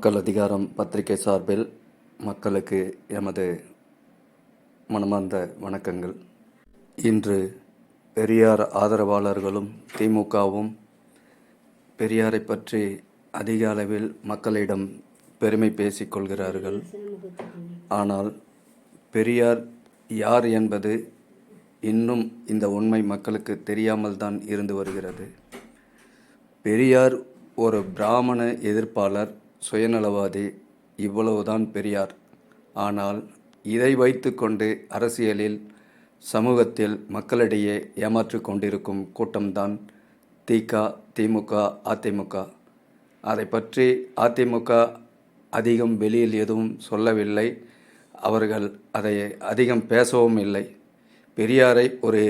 மக்கள் அதிகாரம் பத்திரிகை சார்பில் மக்களுக்கு எமது மனமார்ந்த வணக்கங்கள். இன்று பெரியார் ஆதரவாளர்களும் திமுகவும் பெரியாரை பற்றி அதிக அளவில் மக்களிடம் பெருமை பேசிக் கொள்கிறார்கள். ஆனால் பெரியார் யார் என்பது இன்னும் இந்த உண்மை மக்களுக்கு தெரியாமல் தான் இருந்து வருகிறது. பெரியார் ஒரு பிராமண எதிர்ப்பாளர். சுயநலவாதி இவ்வளவுதான் பெரியார். ஆனால் இதை வைத்துக்கொண்டு அரசியலில் சமூகத்தில் மக்களிடையே ஏமாற்றிக் கொண்டிருக்கும் கூட்டம்தான் திக திமுக அதிமுக. அதை பற்றி அதிமுக அதிகம் வெளியில் எதுவும் சொல்லவில்லை. அவர்கள் அதை அதிகம் பேசவும் இல்லை. பெரியாரை ஒரு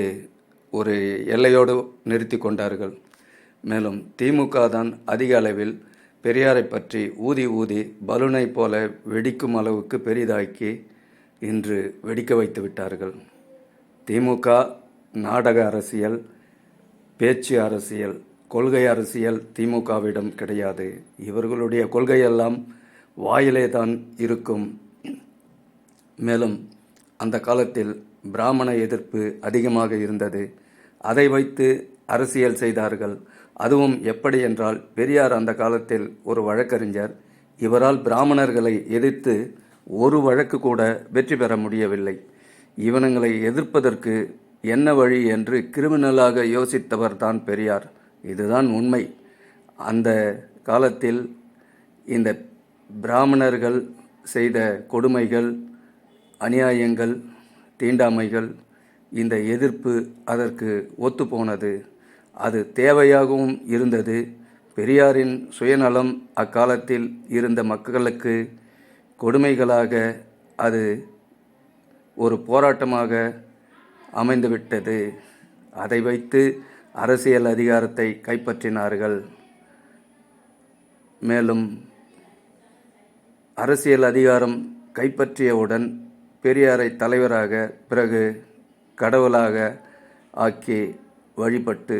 ஒரு எல்லையோடு நிறுத்தி கொண்டார்கள். மேலும் திமுக தான் அதிக அளவில் பெரியாரை பற்றி ஊதி ஊதி பலூனை போல வெடிக்கும் அளவுக்கு பெரிதாக்கி இன்று வெடிக்க வைத்து விட்டார்கள். திமுக நாடக அரசியல் பேச்சு அரசியல் கொள்கை அரசியல் திமுகவிடம் கிடையாது. இவர்களுடைய கொள்கையெல்லாம் வாயிலே தான் இருக்கும். மேலும் அந்த காலத்தில் பிராமண எதிர்ப்பு அதிகமாக இருந்தது. அதை வைத்து அரசியல் செய்தார்கள். அதுவும் எப்படி என்றால் பெரியார் அந்த காலத்தில் ஒரு வழக்கறிஞர். இவரால் பிராமணர்களை எதிர்த்து ஒரு வழக்கு கூட வெற்றி பெற முடியவில்லை. இவனங்களை எதிர்ப்பதற்கு என்ன வழி என்று கிரிமினலாக யோசித்தவர் தான் பெரியார். இதுதான் உண்மை. அந்த காலத்தில் இந்த பிராமணர்கள் செய்த கொடுமைகள் அநியாயங்கள் தீண்டாமைகள் இந்த எதிர்ப்பு அதற்கு ஒத்துப்போனது. அது தேவையாகவும் இருந்தது. பெரியாரின் சுயநலம் அக்காலத்தில் இருந்த மக்களுக்கு கொடுமைகளாக அது ஒரு போராட்டமாக அமைந்துவிட்டது. அதை வைத்து அரசியல் அதிகாரத்தை கைப்பற்றினார்கள். மேலும் அரசியல் அதிகாரம் கைப்பற்றியவுடன் பெரியாரை தலைவராக பிறகு கடவுளாக ஆக்கி வழிபட்டு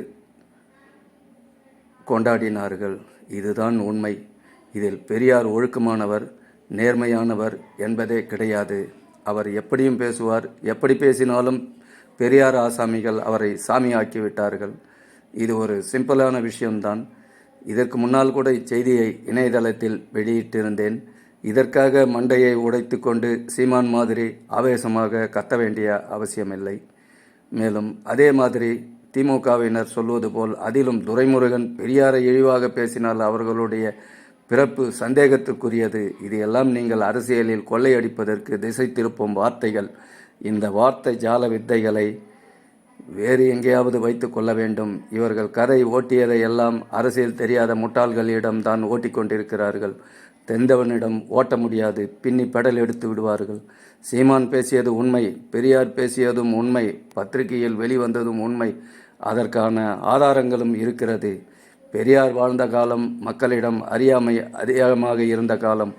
கொண்டாடினார்கள். இதுதான் உண்மை. இதில் பெரியார் ஒழுக்கமானவர் நேர்மையானவர் என்பதே கிடையாது. அவர் எப்படியும் பேசுவார். எப்படி பேசினாலும் பெரியார் ஆசாமிகள் அவரை சாமியாக்கி விட்டார்கள் இது ஒரு சிம்பிளான விஷயம்தான். இதற்கு முன்னால் கூட இச்செய்தியை இணையதளத்தில் வெளியிட்டிருந்தேன். இதற்காக மண்டையை உடைத்து கொண்டு சீமான் மாதிரி ஆவேசமாக கத்த வேண்டிய அவசியமில்லை. மேலும் அதே மாதிரி திமுகவினர் சொல்வது போல் அதிலும் துரைமுருகன் பெரியாரை இழிவாக பேசினால் அவர்களுடைய பிறப்பு சந்தேகத்துக்குரியது. இது எல்லாம் நீங்கள் அரசியலில் கொள்ளையடிப்பதற்கு திசை திருப்பும் வார்த்தைகள். இந்த வார்த்தை ஜால வித்தைகளை வேறு எங்கேயாவது வைத்து கொள்ள வேண்டும். இவர்கள் கரை ஓட்டியதை எல்லாம் அரசியல் தெரியாத முட்டாள்களிடம் தான் ஓட்டிக்கொண்டிருக்கிறார்கள் தெந்தவனிடம் ஓட்ட முடியாது பின்னி பெடல் எடுத்து விடுவார்கள். சீமான் பேசியது உண்மை பெரியார் பேசியதும் உண்மை பத்திரிகையில் வெளிவந்ததும் உண்மை. அதற்கான ஆதாரங்களும் இருக்கிறது. பெரியார் வாழ்ந்த காலம் மக்களிடம் அறியாமை அதிகமாக இருந்த காலம்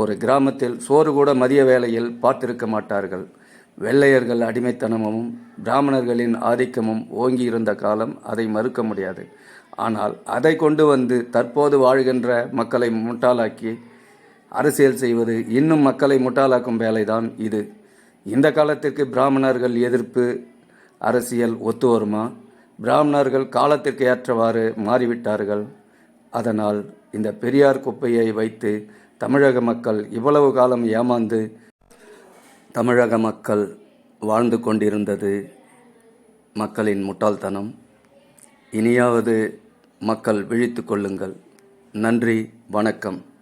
ஒரு கிராமத்தில் சோறு கூட மதிய வேளையில் பார்த்திருக்க மாட்டார்கள். வெள்ளையர்கள் அடிமைத்தனமும் பிராமணர்களின் ஆதிக்கமும் ஓங்கி இருந்த காலம் அதை மறுக்க முடியாது. ஆனால் அதை கொண்டு வந்து தற்போது வாழ்கின்ற மக்களை முட்டாளாக்கி அரசியல் செய்வது இன்னும் மக்களை முட்டாளாக்கும் வேலைதான் இது. இந்த காலத்திற்கு பிராமணர்கள் எதிர்ப்பு அரசியல் ஒத்து வருமா? பிராமணர்கள் காலத்திற்கு ஏற்றவாறு மாறிவிட்டார்கள். அதனால் இந்த பெரியார் குப்பையை வைத்து தமிழக மக்கள் இவ்வளவு காலம் ஏமாந்து தமிழக மக்கள் வாழ்ந்து கொண்டிருந்தது மக்களின் முட்டாள்தனம். இனியாவது மக்கள் விழித்து கொள்ளுங்கள். நன்றி வணக்கம்.